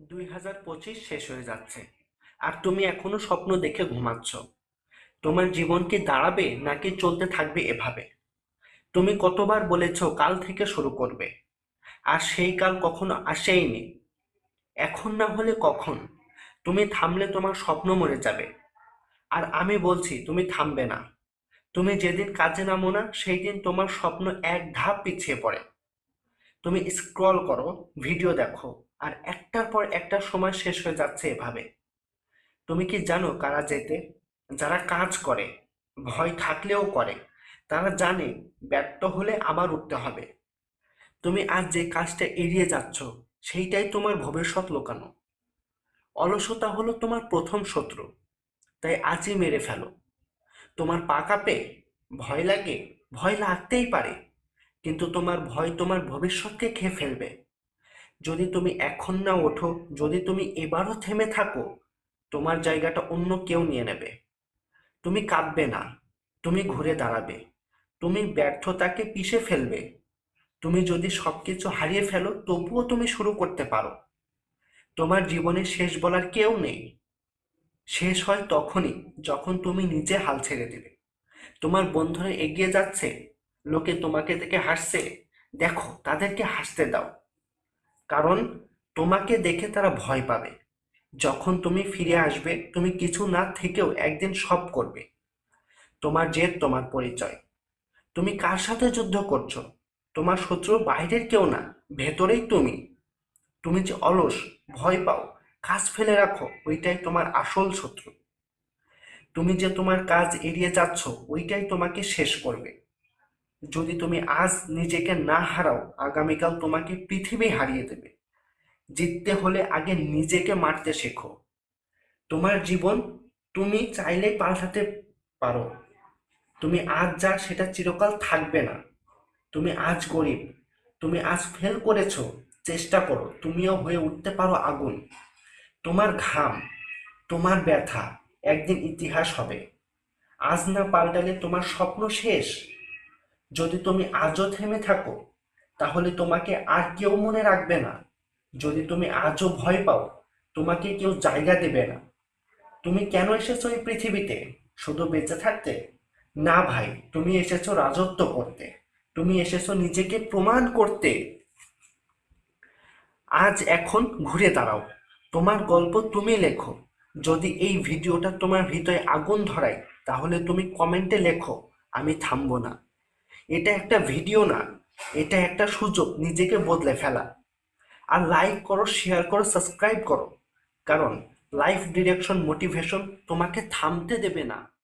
দুই হাজার পঁচিশ শেষ হয়ে যাচ্ছে। আর তুমি এখনও স্বপ্ন দেখে ঘুমাচ্ছ। তোমার জীবন কি দাঁড়াবে নাকি চলতে থাকবে এভাবে? তুমি কতবার বলেছ কাল থেকে শুরু করবে। আর সেই কাল কখনো আসেইনি। এখন না হলে কখন? তুমি থামলে তোমার স্বপ্ন মরে যাবে। আর আমি বলছি, তুমি থামবে না। তুমি যেদিন কাজে নামো না সেই দিন তোমার স্বপ্ন এক ধাপ পিছিয়ে পড়ে। তুমি স্ক্রল করো ভিডিও দেখো, আর একটার পর একটা সময় শেষ হয়ে যাচ্ছে এভাবে। তুমি কি জানো কারা যেতে? যারা কাজ করে, ভয় থাকলেও করে, তারা জানে ব্যর্থ হলে আবার উঠতে হবে। তুমি আজ যে কাজটা এড়িয়ে যাচ্ছ, সেইটাই তোমার ভবিষ্যৎ লোকানো। অলসতা হলো তোমার প্রথম শত্রু, তাই আজই মেরে ফেলো। তোমার পা কাঁপে, ভয় লাগে, ভয় লাগতেই পারে। কিন্তু তোমার ভয় তোমার ভবিষ্যৎকে খেয়ে ফেলবে। যদি তুমি এখন না ওঠো, যদি তুমি এবারও থেমে থাকো, তোমার জায়গাটা অন্য কেউ নিয়ে নেবে। তুমি কাঁদবে না, তুমি ঘুরে দাঁড়াবে। তুমি ব্যর্থতাকে পিষে ফেলবে। তুমি যদি সবকিছু হারিয়ে ফেলো, তবুও তুমি শুরু করতে পারো। তোমার জীবনে শেষ বলার কেউ নেই। শেষ হয় তখনই যখন তুমি নিজে হাল ছেড়ে দিবে। তোমার বন্ধুরা এগিয়ে যাচ্ছে লোকে তোমাকে দেখে হাসছে, দেখো, তাদেরকে হাসতে দাও। কারণ তোমাকে দেখে তারা ভয় পাবে। যখন তুমি ফিরে আসবে, তুমি কিছু না থেকেও একদিন সব করবে। তোমার জেদ, তোমার পরিচয়। তুমি কার সাথে যুদ্ধ করছ? তোমার শত্রু বাইরের কেউ না, ভেতরেই তুমি। তুমি যে অলস, ভয় পাও, কাজ ফেলে রাখো, ওইটাই তোমার আসল শত্রু। তুমি যে তোমার কাজ এড়িয়ে যাচ্ছ, ওইটাই তোমাকে শেষ করবে। যদি তুমি আজ নিজেকে না হারাও, আগামীকাল তোমাকে পৃথিবী হারিয়ে দেবে। জিততে হলে আগে নিজেকে মারতে শেখো। তোমার জীবন তুমি চাইলেই পাল্টাতে পারো। তুমি আজ যা, সেটা চিরকাল থাকবে না। তুমি আজ গরিব। তুমি আজ ফেল করেছ। চেষ্টা করো। তুমিও হয়ে উঠতে পারো আগুন। তোমার ঘাম, তোমার ব্যথা একদিন ইতিহাস হবে। আজ না পাল্টালে তোমার স্বপ্ন শেষ। যদি তুমি আজও থেমে থাকো, তাহলে তোমাকে আর কেউ মনে রাখবে না। যদি তুমি আজও ভয় পাও, তোমাকে কেউ জায়গা দেবে না। তুমি কেন এসেছ এই পৃথিবীতে? শুধু বেঁচে থাকতে? না ভাই, তুমি এসেছ রাজত্ব করতে। তুমি এসেছ নিজেকে প্রমাণ করতে। আজ এখন ঘুরে দাঁড়াও। তোমার গল্প তুমি লেখো। যদি এই ভিডিওটা তোমার ভিতরে আগুন ধরায়, তাহলে তুমি কমেন্টে লেখো, আমি থামবো না। এটা একটা ভিডিও না, এটা একটা সুযোগ, নিজেকে বদলে ফেলা। আর লাইক করো শেয়ার করো সাবস্ক্রাইব করো। কারণ লাইফ ডিরেকশন মোটিভেশন তোমাকে থামতে দেবে না।